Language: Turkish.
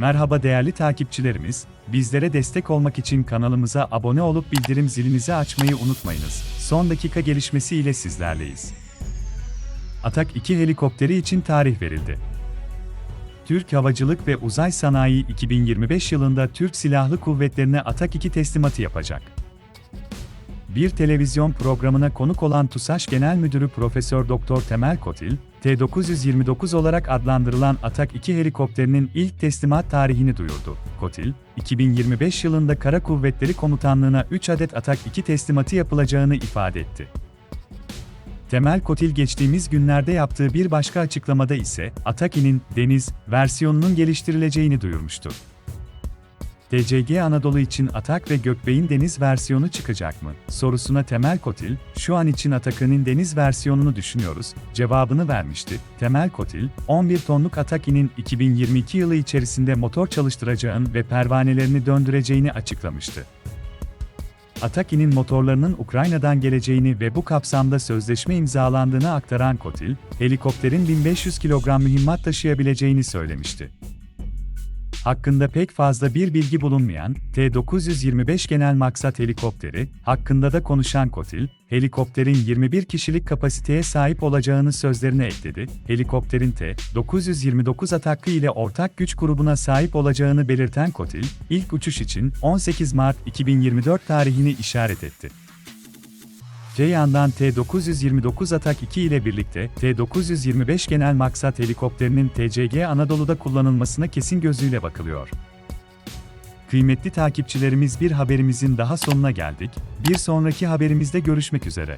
Merhaba değerli takipçilerimiz, bizlere destek olmak için kanalımıza abone olup bildirim zilinizi açmayı unutmayınız. Son dakika gelişmesi ile sizlerleyiz. Atak 2 helikopteri için tarih verildi. Türk Havacılık ve Uzay Sanayi 2025 yılında Türk Silahlı Kuvvetlerine Atak 2 teslimatı yapacak. Bir televizyon programına konuk olan TUSAŞ Genel Müdürü Profesör Doktor Temel Kotil, T-929 olarak adlandırılan Atak 2 helikopterinin ilk teslimat tarihini duyurdu. Kotil, 2025 yılında Kara Kuvvetleri Komutanlığı'na 3 adet Atak 2 teslimatı yapılacağını ifade etti. Temel Kotil geçtiğimiz günlerde yaptığı bir başka açıklamada ise, Ataki'nin deniz versiyonunun geliştirileceğini duyurmuştu. TCG Anadolu için Atak ve Gökbey'in deniz versiyonu çıkacak mı? sorusuna Temel Kotil, şu an için Atak'ın deniz versiyonunu düşünüyoruz, cevabını vermişti. Temel Kotil, 11 tonluk Ataki'nin 2022 yılı içerisinde motor çalıştıracağını ve pervanelerini döndüreceğini açıklamıştı. Ataki'nin motorlarının Ukrayna'dan geleceğini ve bu kapsamda sözleşme imzalandığını aktaran Kotil, helikopterin 1500 kilogram mühimmat taşıyabileceğini söylemişti. Hakkında pek fazla bir bilgi bulunmayan T-925 genel maksat helikopteri, hakkında da konuşan Kotil, helikopterin 21 kişilik kapasiteye sahip olacağını sözlerine ekledi. Helikopterin T-929 atakı ile ortak güç grubuna sahip olacağını belirten Kotil, ilk uçuş için 18 Mart 2024 tarihini işaret etti. Öte yandan T-929 Atak 2 ile birlikte T-925 genel maksat helikopterinin TCG Anadolu'da kullanılmasına kesin gözüyle bakılıyor. Kıymetli takipçilerimiz bir haberimizin daha sonuna geldik. Bir sonraki haberimizde görüşmek üzere.